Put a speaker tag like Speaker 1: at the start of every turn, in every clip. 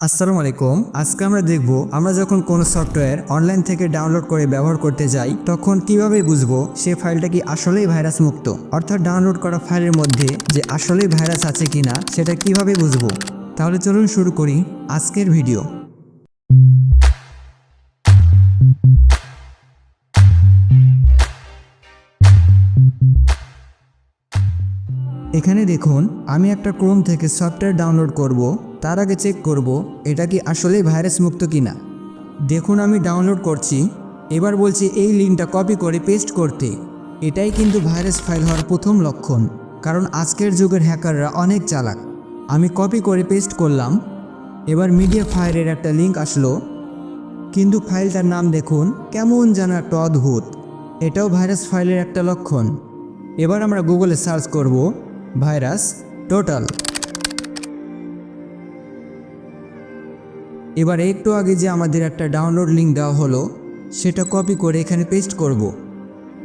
Speaker 1: আসসালামু আলাইকুম। আজকে আমরা দেখব, আমরা যখন কোনো সফটওয়্যার অনলাইন থেকে ডাউনলোড করে ব্যবহার করতে যাই, তখন কীভাবে বুঝব সে ফাইলটা কি আসলেই ভাইরাস মুক্ত? অর্থাৎ ডাউনলোড করা ফাইলের মধ্যে যে আসলেই ভাইরাস আছে কিনা, সেটা কীভাবে বুঝব? তাহলে চলুন শুরু করি আজকের ভিডিও। এখানে দেখুন, আমি একটা ক্রোম থেকে সফটওয়্যার ডাউনলোড করব। তার আগে চেক করব, এটা কি আসলেই ভাইরাস মুক্ত কিনা? দেখুন আমি ডাউনলোড করছি, এবার বলছি এই লিঙ্কটা কপি করে পেস্ট করতে। এটাই কিন্তু ভাইরাস ফাইল হওয়ার প্রথম লক্ষণ, কারণ আজকের যুগের হ্যাকাররা অনেক চালাক। আমি কপি করে পেস্ট করলাম, এবার মিডিয়া ফাইলের একটা লিঙ্ক আসলো। কিন্তু ফাইলটার নাম দেখুন, কেমন যেন একটা অদ্ভুত। এটাও ভাইরাস ফাইলের একটা লক্ষণ। এবার আমরা গুগলে সার্চ করব ভাইরাস টোটাল এবার একটু আগে যে আমাদের একটা ডাউনলোড লিঙ্ক দেওয়া হলো, সেটা কপি করে এখানে পেস্ট করব।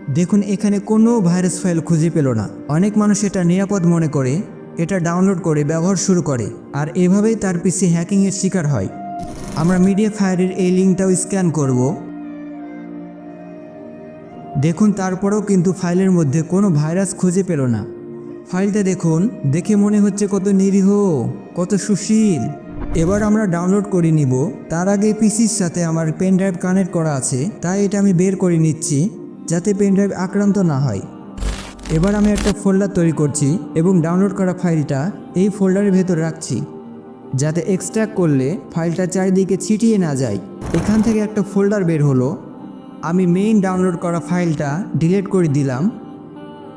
Speaker 1: দেখুন, এখানে কোনো ভাইরাস ফাইল খুঁজে পেল না। অনেক মানুষ এটা নিরাপদ মনে করে, এটা ডাউনলোড করে ব্যবহার শুরু করে, আর এভাবেই তার পিসি হ্যাকিংয়ের শিকার হয়। আমরা মিডিয়া ফায়ারের এই লিঙ্কটাও স্ক্যান করব। দেখুন, তারপরেও কিন্তু ফাইলের মধ্যে কোনো ভাইরাস খুঁজে পেল না। ফাইলটা দেখুন, দেখে মনে হচ্ছে কত নিরীহ, কত সুশীল। এবার আমরা ডাউনলোড করে নিব। তার আগে পিসির সাথে আমার পেন ড্রাইভ কানেক্ট করা আছে, তাই এটা আমি বের করে নিচ্ছি, যাতে পেন ড্রাইভ আক্রান্ত না হয়। এবার আমি একটা ফোল্ডার তৈরি করছি এবং ডাউনলোড করা ফাইলটা এই ফোল্ডারের ভেতর রাখছি, যাতে এক্সট্রাক্ট করলে ফাইলটা চারিদিকে ছিটিয়ে না যায়। এখান থেকে একটা ফোল্ডার বের হলো। আমি মেইন ডাউনলোড করা ফাইলটা ডিলিট করে দিলাম।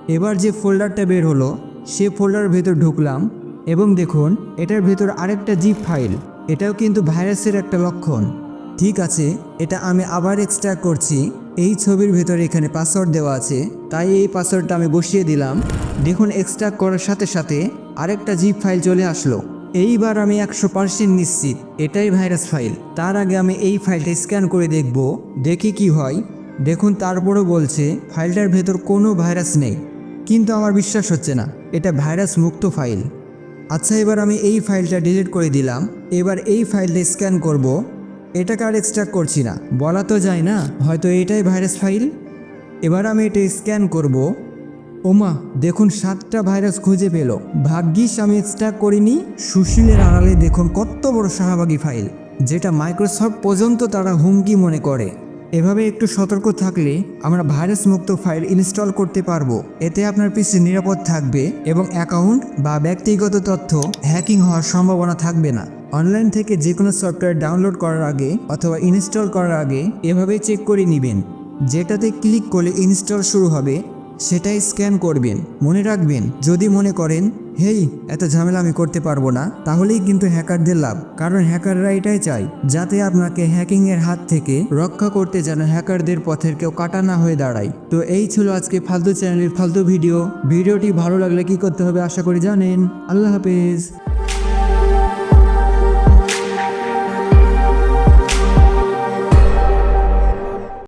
Speaker 1: এবার যে ফোল্ডারটা বের হলো, সে ফোল্ডারের ভেতর ঢুকলাম। এবং দেখুন, এটার ভেতর আরেকটা জিপ ফাইল। এটাও কিন্তু ভাইরাসের একটা লক্ষণ। ঠিক আছে, এটা আমি আবার এক্সট্রাক্ট করছি। এই ছবির ভেতরে এখানে পাসওয়ার্ড দেওয়া আছে। তাই এই পাসওয়ার্ডটা আমি বসিয়ে দিলাম। দেখুন এক্সট্রা করার সাথে সাথে আরেকটা জিপ ফাইল চলে আসলো। এইবার আমি একশো পার্সেন্ট নিশ্চিত, এটাই ভাইরাস ফাইল। তার আগে আমি এই ফাইলটা স্ক্যান করে দেখব, দেখি কি হয়। দেখুন, তারপরও বলছে, ফাইলটার ভেতর কোনো ভাইরাস নেই। কিন্তু আমার বিশ্বাস হচ্ছে না, এটা ভাইরাস মুক্ত ফাইল। আচ্ছা এবার আমি এই ফাইলটা ডিলিট করে দিলাম। এবার এই ফাইলটা স্ক্যান করব। এটাকে আর এক্সট্রাক্ট করছি না? বলা তো যায় না। হয়তো এটাই ভাইরাস ফাইল এবার আমি এটা স্ক্যান করব। ওমা, দেখুন সাতটা ভাইরাস খুঁজে পেল। ভাগ্যিস আমি এক্সট্রাক্ট করিনি। সুশীলের আড়ালে দেখুন কত বড় শাহবাগী ফাইল যেটা মাইক্রোসফট পর্যন্ত তারা হুমকি মনে করে। এভাবে একটু সতর্ক থাকলে আমরা ভাইরাস মুক্ত ফাইল ইনস্টল করতে পারব। এতে আপনার পিসি নিরাপদ থাকবে এবং অ্যাকাউন্ট বা ব্যক্তিগত তথ্য হ্যাকিং হওয়ার সম্ভাবনা থাকবে না। অনলাইন থেকে যে কোনো সফটওয়্যার ডাউনলোড করার আগে অথবা ইনস্টল করার আগে এভাবেই চেক করে নেবেন। যেটাতে ক্লিক করলে ইনস্টল শুরু হবে, সেটাই স্ক্যান করবেন। মনে রাখবেন, যদি মনে করেন হেই, এত ঝামেলা আমি করতে পারব না। তাহলেই কিন্তু হ্যাকারদের লাভ। কারণ হ্যাকাররা এটাই চায়, যাতে আপনাকে হ্যাকিংয়ের হাত থেকে রক্ষা করতে যেন হ্যাকারদের পথের কেউ কাটা না হয়ে দাঁড়ায়। তো এই ছিল আজকে ফালতু চ্যানেলের ফালতু ভিডিও। ভিডিওটি ভালো লাগলে কি করতে হবে আশা করি জানেন। আল্লাহ হাফেজ।